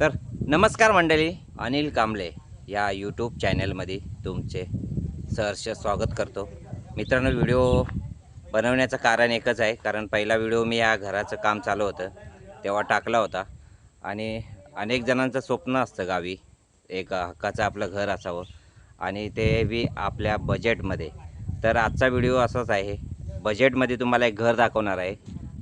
तर नमस्कार मंडळी अनिल कांबळे या यूट्यूब चॅनलमध्ये तुमचे सहर्ष स्वागत करतो. मित्रांनो व्हिडिओ बनवण्याचं कारण एकच आहे कारण पहिला व्हिडिओ मी या घराचं काम चालू होतं तेव्हा टाकला होता. आणि अनेक जणांचं स्वप्न असतं गावी एक हक्काचं आपलं घर असावं. आणि ते बी आपल्या बजेटमध्ये तर आजचा व्हिडिओ असाच आहे बजेटमध्ये तुम्हाला एक घर दाखवणार आहे.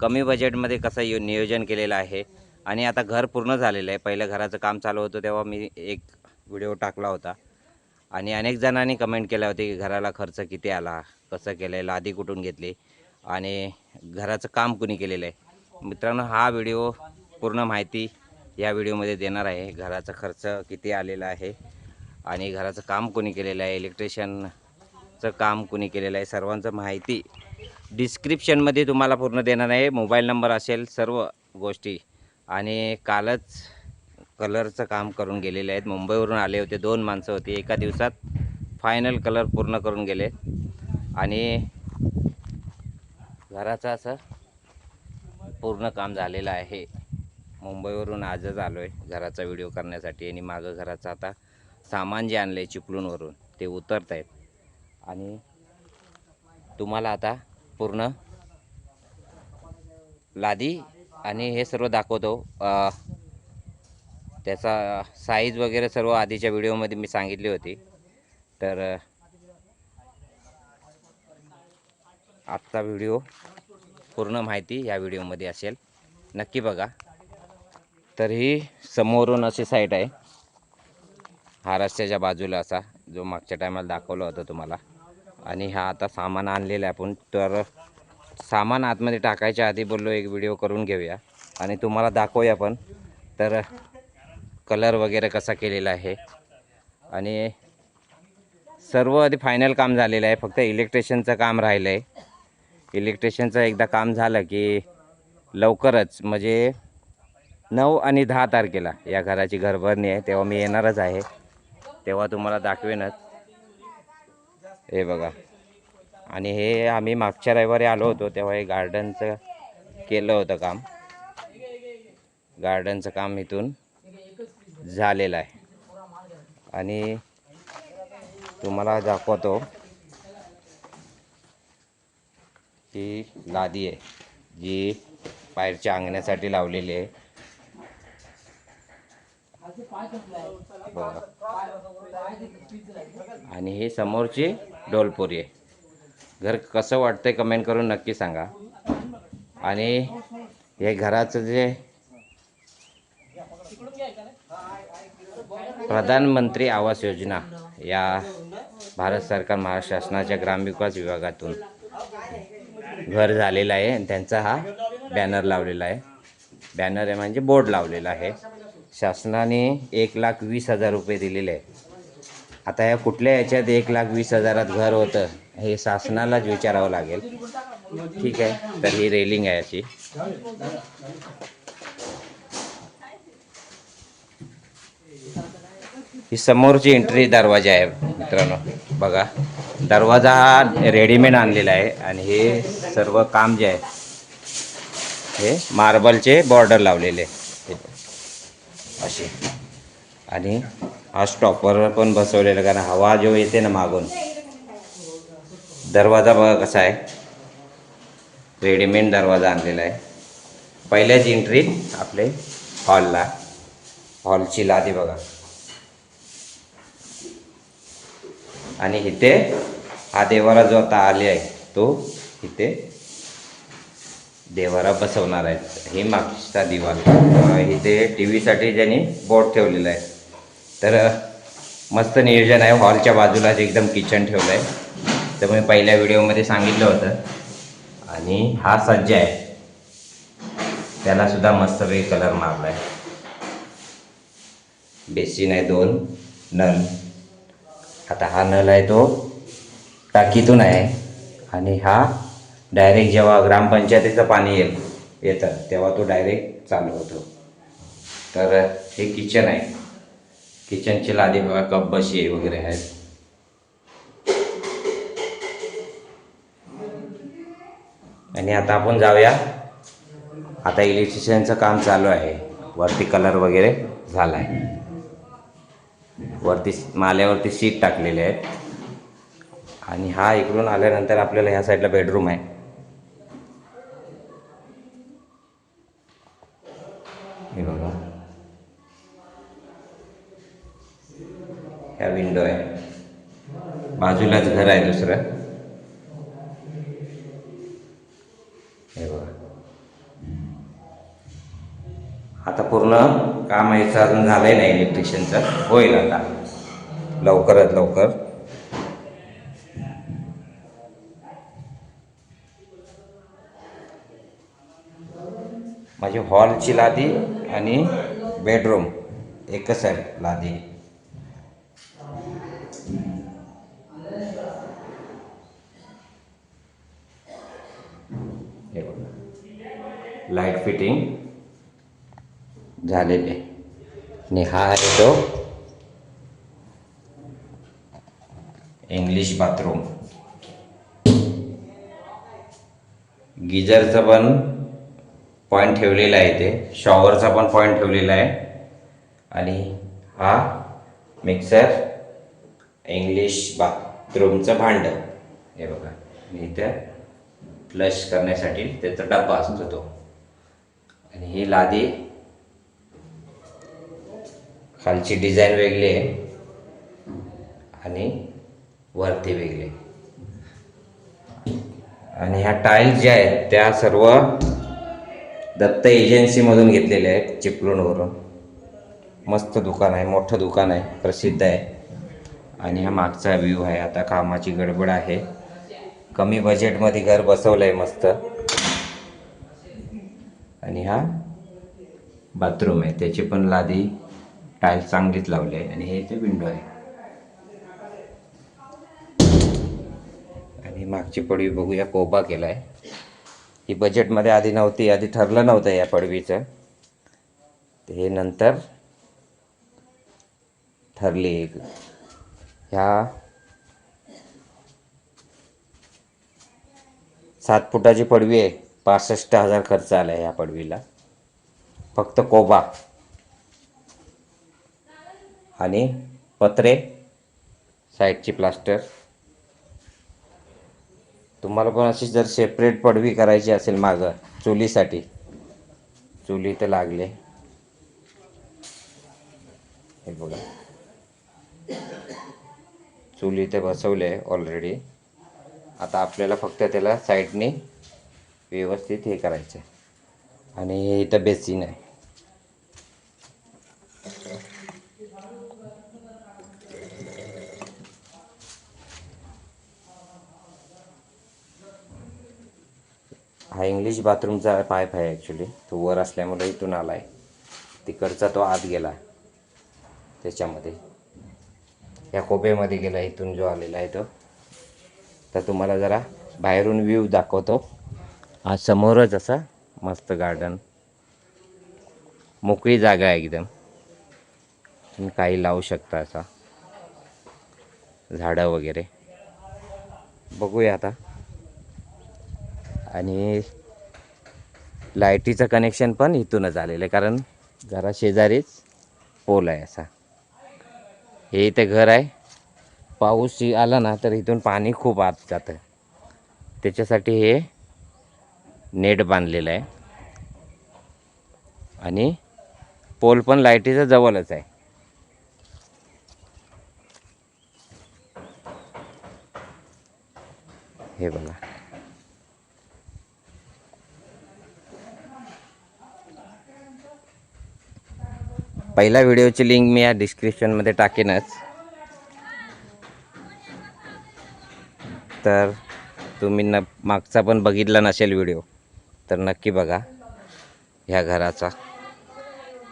कमी बजेटमध्ये कसं यो नियोजन केलेलं आहे आणि आता घर पूर्ण झालेलं आहे. पहिलं घराचं काम चालू होतं तेव्हा मी एक व्हिडिओ टाकला होता. आणि अनेक जणांनी कमेंट केल्या होती की घराला खर्च किती आला कसं केलं आहे लादी कुठून घेतली. आणि घराचं काम कुणी केलेलं आहे. मित्रांनो हा व्हिडिओ पूर्ण माहिती या व्हिडिओमध्ये देणार आहे. घराचा खर्च किती आलेला आहे आणि घराचं काम कोणी केलेलं आहे. इलेक्ट्रिशियनचं काम कोणी केलेलं आहे. सर्वांचं माहिती डिस्क्रिप्शनमध्ये तुम्हाला पूर्ण देणार आहे. मोबाईल नंबर असेल सर्व गोष्टी आणि कालच कलरचं काम करून गेलेले आहेत. मुंबईवरून आले होते दोन माणसं होती. एका दिवसात फायनल कलर पूर्ण करून गेले. आणि घराचं असं पूर्ण काम झालेलं आहे. मुंबईवरून आजच आलो आहे घराचा व्हिडिओ करण्यासाठी. आणि मागं घराचं आता सामान जे आणलं आहे चिपळूणवरून ते उतरत आहेत. आणि तुम्हाला आता पूर्ण लादी आणि हे सर्व दाखवतो. त्याचा साईज वगैरे सर्व आधीच्या व्हिडिओमध्ये मी सांगितली होती. तर आत्ता आजचा व्हिडिओ पूर्ण माहिती या व्हिडिओमध्ये असेल. नक्की बघा. तर ही समोरून अशी साईट आहे. हा रस्त्याच्या बाजूला असा जो मागच्या टायमाला दाखवला होता तुम्हाला. आणि हा आता सामान आणलेला आहे आपण. तर सामान आतमध्ये टाकायच्या आधी बोललो एक व्हिडिओ करून घेऊया. आणि तुम्हाला दाखवूया पण. तर कलर वगैरे कसा केलेला आहे. आणि सर्व आधी फायनल काम झालेलं आहे. फक्त इलेक्ट्रिशियनचं काम राहिलं आहे इलेक्ट्रिशियनचं एकदा काम झालं की लवकरच म्हणजे नऊ आणि दहा तारखेला या घराची घरभरणी आहे. तेव्हा मी येणारच आहे. तेव्हा तुम्हाला दाखवेनच. हे बघा. आणि हे आम्ही मागच्या रविवारी आलो होतो तेव्हा हे गार्डनचं केलं होतं काम. गार्डनचं काम इथून झालेलं आहे. आणि तुम्हाला दाखवतो ही लादी आहे जी बाहेरच्या अंगण्यासाठी लावलेली आहे. बघा. आणि ही समोरची डोलपुरी आहे. घर कसं वाटतंय कमेंट करून नक्की सांगा. आणि हे घराचं जे प्रधानमंत्री आवास योजना या भारत सरकार महाराष्ट्र शासनाच्या ग्रामविकास विभागातून घर झालेलं आहे. आणि त्यांचा हा बॅनर लावलेला आहे. बॅनर आहे म्हणजे बोर्ड लावलेला आहे. शासनाने एक लाख वीस हजार रुपये दिलेले आहे. आता या कुठल्या याच्यात एक लाख वीस हजारात घर होतं? हे शासनालाच विचारावं लागेल. ठीक आहे तर ही रेलिंग आहे अशी. ही समोरची एंट्री दरवाजा आहे मित्रांनो. बघा दरवाजा हा रेडीमेड आणलेला आहे आणि हे सर्व काम जे आहे हे मार्बलचे बॉर्डर लावलेले असे आणि हा स्टॉपरवर पण बसवलेलं कारण हवा जो येते ना मागून दरवाजा बघा कसा आहे. रेडीमेड दरवाजा आणलेला आहे. पहिल्याच एंट्री आपले हॉलला हॉलची लादी बघा. आणि इथे हा देवारा जो आता आले आहे तो इथे देवारा बसवणार आहे. हे मागचा दिवाल इथे टी व्हीसाठी ज्यांनी बोर्ड ठेवलेला आहे. तर मस्त नियोजन आहे. हॉलच्या बाजूलाच एकदम किचन ठेवलं आहे तर मी पहिल्या व्हिडिओमध्ये सांगितलं होतं. आणि हा सज्ज आहे. त्यालासुद्धा मस्तपैकी कलर मारला आहे बेसिन आहे दोन नल. आता हा नल आहे तो टाकीतून आहे. आणि हा डायरेक्ट जेव्हा ग्रामपंचायतीचं पाणी येईल येतं तेव्हा तो डायरेक्ट चालू होतो. तर हे किचन आहे. किचनची लादी बघा कप बशी वगैरे आहेत. आणि आता आपण जाऊया. आता इलेक्ट्रिशियनचं काम चालू आहे. वरती कलर वगैरे झाला आहे वरती माल्यावरती शीट टाकलेले आहेत. आणि हा इकडून आल्यानंतर आपल्याला ह्या साईडला बेडरूम आहे. हे बघा. ह्या विंडो आहे. बाजूलाच घर आहे दुसरं हे बघा आता पूर्ण काम याचं अजून आहे नाही इलेक्ट्रिशियनचं होईल आता. लवकरात लवकर. माझी हॉलची लादी आणि बेडरूम एकच आहे लादी. लाइट फिटिंग झालेले आणि हा आहे तो इंग्लिश बाथरूम गिजरचा पण पॉईंट ठेवलेला आहे ते शॉवरचा पण पॉईंट ठेवलेला आहे. आणि हा मिक्सर इंग्लिश बाथरूमचं भांड. हे बघा. इथं फ्लश करण्यासाठी त्याचा डब्बा असतो तो. आणि ही लादी खालची डिझाईन वेगळी आहे आणि वरती वेगळी आहे. आणि ह्या टाईल्स ज्या आहेत त्या सर्व दत्त एजन्सीमधून घेतलेल्या आहेत चिपळूणवरून. मस्त दुकान आहे मोठं दुकान आहे प्रसिद्ध आहे. आणि हा मागचा व्ह्यू आहे आता कामाची गडबड आहे. कमी बजेटमध्ये घर बसवलं आहे मस्त. आणि हा बाथरूम आहे त्याची पण लादी टाईल्स चांगलीच लावली आहे आणि हे इथे विंडो आहे. आणि मागची पडवी बघूया कोबा केला आहे ही बजेटमध्ये आधी नव्हती आधी ठरलं नव्हतं या पडवीचं. ते हे नंतर ठरली एक. ह्या सात फुटाची पडवी आहे. पासष्ट हजार खर्च आला आहे ह्या पडवीला. फक्त कोबा. आणि पत्रे साईडची प्लास्टर. तुम्हाला पण अशी जर सेपरेट पडवी करायची असेल मागं चुलीसाठी. चुली तर लागले. हे बघा. चुली ते बसवले आहे ऑलरेडी आता आपल्याला फक्त त्याला साईडने व्यवस्थित हे करायचं आहे आणि हे इथं बेसिन आहे. हा इंग्लिश बाथरूमचा पाईप आहे ॲक्च्युली तो वर असल्यामुळे इथून आला आहे तिकडचा तो आत गेला त्याच्यामध्ये. या कोपेमध्ये गेला इथून जो आलेला आहे तो. तर तुम्हाला जरा बाहेरून व्ह्यू दाखवतो. हा समोरच असा मस्त गार्डन मोकळी जागा आहे एकदम. तुम्ही काही लावू शकता असा. झाडं वगैरे. बघूया आता. आणि लाईटीचं कनेक्शन पण इथूनच आलेलं आहे कारण जरा शेजारीच पोल आहे असा. हे इथे घर आहे. पाऊस आला ना तर इथून पाणी खूप आत जातं. त्याच्यासाठी हे नेट बांधलेलं आहे. आणि पोल पण लाईटीच्या जवळच आहे. हे बघा. पहिला व्हिडिओची लिंक मी या डिस्क्रिप्शनमध्ये टाकेनच. तर तुम्ही न मागचा पण बघितला नसेल व्हिडिओ तर नक्की बघा ह्या घराचा.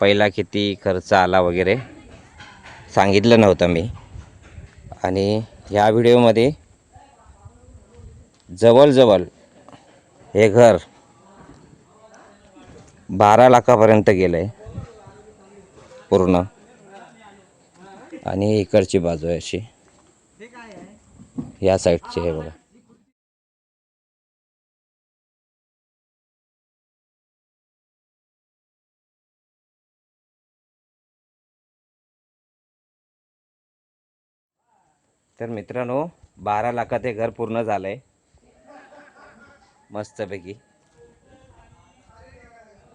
पहिला किती खर्च आला वगैरे सांगितलं नव्हतं मी. आणि ह्या व्हिडिओमध्ये जवळजवळ हे घर बारा लाखापर्यंत गेलं आहे पूर्ण. आणि इकडची बाजू आहे अशी. या साईडची आहे बघा. तर मित्रांनो बारा लाखात हे घर पूर्ण झालं आहे मस्तपैकी.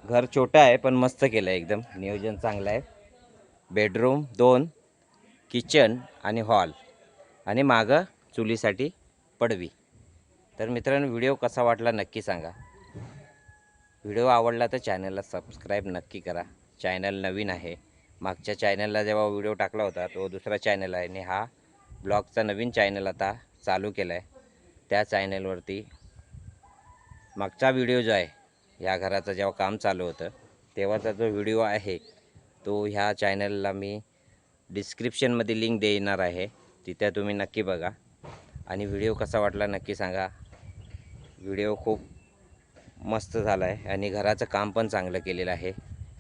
घर छोटं आहे पण मस्त केलं आहे एकदम. नियोजन चांगलं आहे. बेडरूम दोन किचन आणि हॉल. आणि मागं चुलीसाठी पडवी. तर मित्रांनो व्हिडिओ कसा वाटला नक्की सांगा. व्हिडिओ आवडला तर चॅनलला सबस्क्राईब नक्की करा. चॅनल नवीन आहे. मागच्या चॅनलला जेव्हा व्हिडिओ टाकला होता तो दुसरा चॅनल आहे. आणि हा ब्लॉगचा नवीन चॅनल आता चालू केला आहे त्या चॅनलवरती मागचा व्हिडिओ जो आहे ह्या घराचं जेव्हा काम चालू होतं तेव्हाचा जो व्हिडिओ आहे तो ह्या चॅनलला मी डिस्क्रिप्शनमध्ये लिंक देणार आहे. तिथे तुम्ही नक्की बघा. आणि व्हिडिओ कसा वाटला नक्की सांगा. व्हिडिओ खूप मस्त झाला आहे आणि घराचं काम पण चांगलं केलेलं आहे.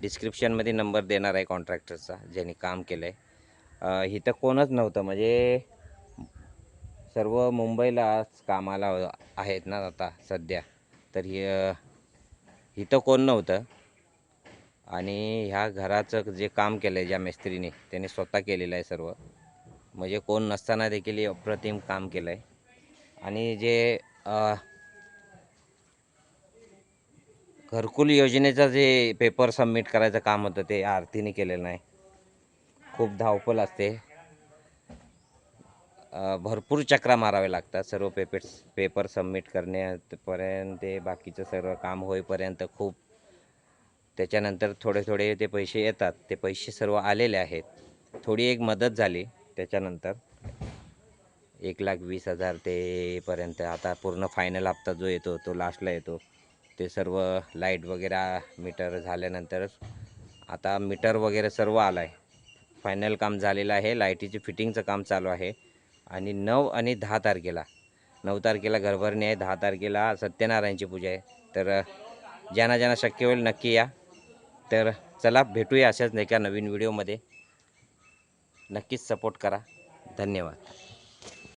डिस्क्रिप्शनमध्ये नंबर देणार आहे कॉन्ट्रॅक्टरचा ज्यांनी काम केलं आहे इथं कोणच नव्हतं म्हणजे सर्व मुंबईला कामाला आहेत ना आता सध्या. तर हे इथं कोण नव्हतं. आणि ह्या घराचं जे काम केलं आहे ज्या मिस्त्रीने त्याने स्वतः केलेलं आहे सर्व. म्हणजे कोण नसताना देखील अप्रतिम काम केलं आहे आणि जे घरकुल योजनेचं जे पेपर सबमिट करायचं काम होतं ते आरतीने केलेलं नाही. खूप धावपल असते. भरपूर चक्रा मारावे लागतात. सर्व पेपर्स पेपर सबमिट करण्यापर्यंत ते बाकीचं सर्व काम होईपर्यंत खूप. त्याच्यानंतर थोडे थोडे ते पैसे येतात. ते पैसे सर्व आलेले आहेत. थोडी एक मदत झाली त्याच्यानंतर. एक लाख वीस हजार तेपर्यंत आता पूर्ण फायनल हप्ता जो येतो तो लास्टला येतो. ते सर्व लाइट वगैरे मीटर झाल्यानंतर आता मीटर वगैरे सर्व आलं आहे फायनल काम झालेलं आहे. लाईटीचे फिटिंगचं काम चालू आहे. आणि नऊ आणि दहा तारखेला. नऊ तारखेला घरभरणी आहे दहा तारखेला सत्यनारायणची पूजा आहे. तर ज्यांना ज्यांना शक्य होईल नक्की या. तर चला भेटूया अशाच एका नवीन व्हिडिओमध्ये. नक्कीच सपोर्ट करा. धन्यवाद.